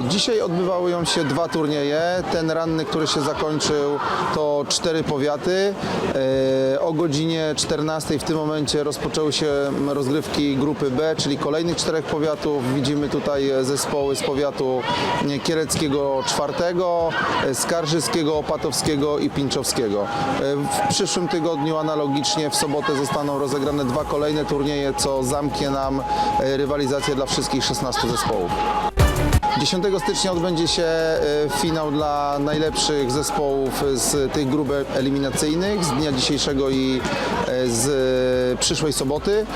Dzisiaj odbywają się dwa turnieje. Ten ranny, który się zakończył, to cztery powiaty. E, O godzinie 14 w tym momencie rozpoczęły się rozgrywki grupy B, czyli kolejnych czterech powiatów. Widzimy tutaj zespoły z powiatu kieleckiego czwartego, skarżyskiego, opatowskiego i pinczowskiego. E, W przyszłym tygodniu analogicznie w sobotę zostaną rozegrane dwa kolejne turnieje, co zamknie nam e, rywalizację dla wszystkich 16 zespołów. 10 stycznia odbędzie się e, finał dla najlepszych zespołów z tych grup eliminacyjnych z dnia dzisiejszego i e, z e, przyszłej soboty,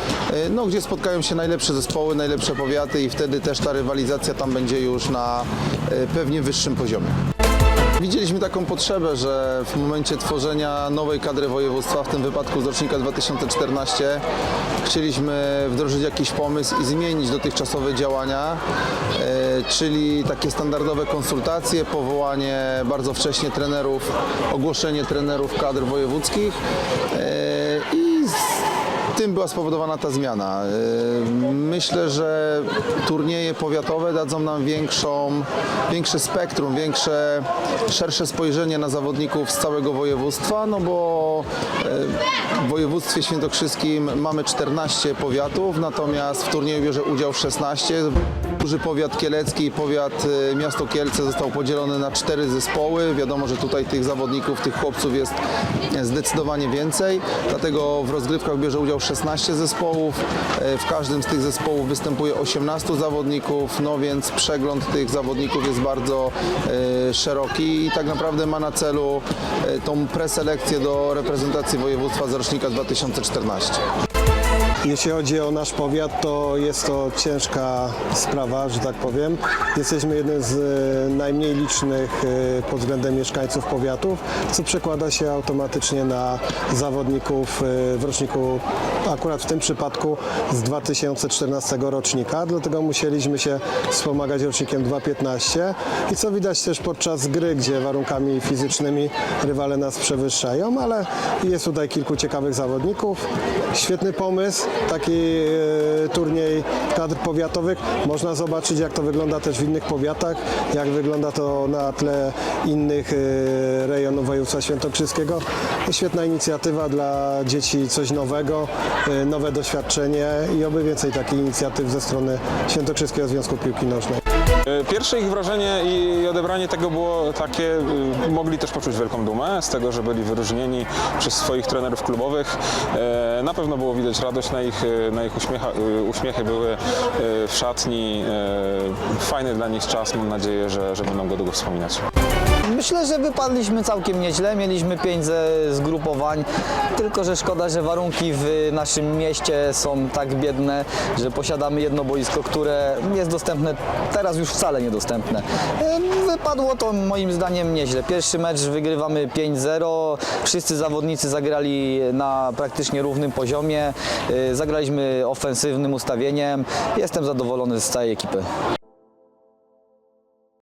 no, gdzie spotkają się najlepsze zespoły, najlepsze powiaty i wtedy też ta rywalizacja tam będzie już na pewnie wyższym poziomie. Widzieliśmy taką potrzebę, że w momencie tworzenia nowej kadry województwa, w tym wypadku z rocznika 2014, chcieliśmy wdrożyć jakiś pomysł i zmienić dotychczasowe działania, e, czyli takie standardowe konsultacje, powołanie bardzo wcześnie trenerów, ogłoszenie trenerów kadr wojewódzkich e, i tym była spowodowana ta zmiana. Yy, Myślę, że turnieje powiatowe dadzą nam większą, większe spektrum, większe, szersze spojrzenie na zawodników z całego województwa, no bo yy, w województwie świętokrzyskim mamy 14 powiatów, natomiast w turnieju bierze udział 16. Duży powiat kielecki i powiat y, miasto Kielce został podzielony na cztery zespoły. Wiadomo, że tutaj tych zawodników, tych chłopców jest zdecydowanie więcej, dlatego w rozgrywkach bierze udział 16 zespołów. E, W każdym z tych zespołów występuje 18 zawodników, no więc przegląd tych zawodników jest bardzo e, szeroki i tak naprawdę ma na celu e, tą preselekcję do reprezentacji województwa z rocznika 2014. Jeśli chodzi o nasz powiat, to jest to ciężka sprawa, że tak powiem. Jesteśmy jednym z e, najmniej licznych e, pod względem mieszkańców powiatów, co przekłada się automatycznie na zawodników e, w roczniku, akurat w tym przypadku z 2014 rocznika, dlatego musieliśmy się wspomagać rocznikiem 2.15 i co widać też podczas gry, gdzie warunkami fizycznymi rywale nas przewyższają, ale jest tutaj kilku ciekawych zawodników. Świetny pomysł, taki e, turniej kadr powiatowych. Można zobaczyć, jak to wygląda też w innych powiatach, jak wygląda to na tle innych e, rejonów województwa świętokrzyskiego. Świetna inicjatywa dla dzieci, coś nowego, e, nowe doświadczenie i oby więcej takich inicjatyw ze strony Świętokrzyskiego Związku Piłki Nożnej. Pierwsze ich wrażenie i odebranie tego było takie, mogli też poczuć wielką dumę z tego, że byli wyróżnieni przez swoich trenerów klubowych. Na pewno było widać radość na ich, e, na ich uśmiecha, uśmiechy były e, w szatni. E, Fajny dla nich czas, mam nadzieję, że, że będą go długo wspominać. Myślę, że wypadliśmy całkiem nieźle. Mieliśmy pięć zgrupowań, tylko że szkoda, że warunki w naszym mieście są tak biedne, że posiadamy jedno boisko, które jest dostępne, teraz już wcale niedostępne. Wypadło to moim zdaniem nieźle. Pierwszy mecz wygrywamy 5-0, wszyscy zawodnicy zagrali na praktycznie równym poziomie, E, zagraliśmy ofensywnym ustawieniem. Jestem zadowolony z całej ekipy.